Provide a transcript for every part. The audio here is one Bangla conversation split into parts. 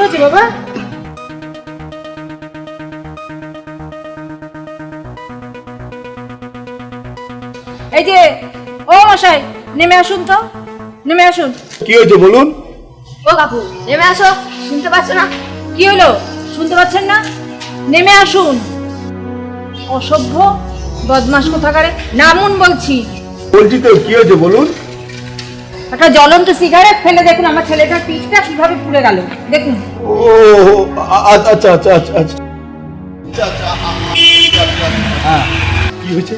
হয়েছে বাবা? এই যে ও মশাই নেমে আসুন তো নেমে আসুন। কি হয়েছে বলুন? ও কাকু নেমে আসো শুনতে পাচ্ছ না? কি হলো? শুনতে পাচ্ছেন না? নেমে আসুন। অসভ্য বদমাস কোথাকারে? নামুন বলছি। বলছি তো কি হয়েছে বলুন? একটা জ্বলন্ত সিগারেট ফেলে দেখুন আমার ছেলেটার পিঠটা কীভাবে পুড়ে গেল। দেখুন। ও আ- আ- আচ্ছা আচ্ছা আচ্ছা আচ্ছা। হ্যাঁ। কি হয়েছে?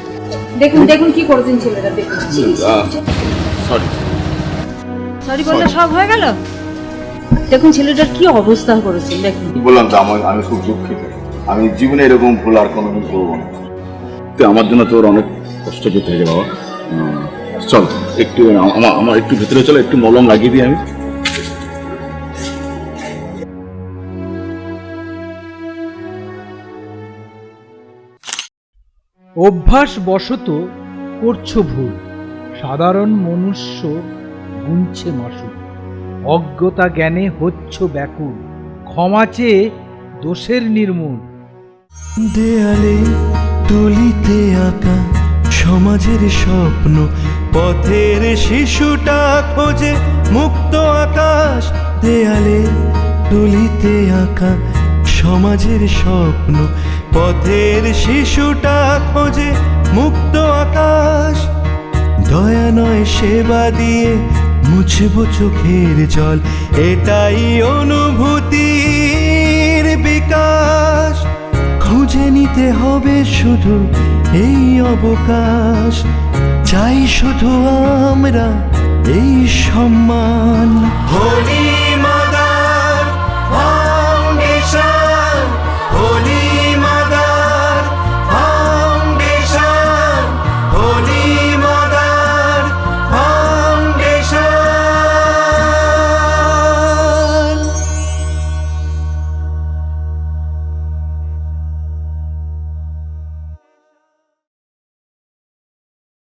দেখুন দেখুন কি করেছেন ছেলেটা দেখুন। সরি সরি বললে সব হয়ে গেল? দেখুন ছেলেটার কি অবস্থা করেছেন দেখুন। বললাম তো আমার আমি খুব দুঃখিত। আমি জীবনে এরকম ভুল আর কোনোদিন করব না। তো আমার জন্য তোর অনেক কষ্ট পেতে হয়েছে বাবা। চল একটু আমার আমার একটু ভেতরে চলো একটু মলম লাগিয়ে দিই আমি। অভ্যাস বশত করছ ভুল সাধারণ মনুষ্য গুনছে মাসুল অজ্ঞতা জ্ঞানে হচ্ছ ব্যাকুল ক্ষমা চেয়ে দোষের নির্মূল। দেয়ালে তুলিতে আঁকা সমাজের স্বপ্ন, পথের শিশুটা খোঁজে মুক্ত আকাশ, দেয়ালে তুলিতে আঁকা সমাজের স্বপ্ন, পথের শিশুটা খোঁজে মুক্ত আকাশ। দয়া নয় সেবা দিয়ে মুছব চোখের জল, এটাই অনুভূতির শুধু এই অবকাশ। চাই শুধু আমরা এই সম্মান। হোলি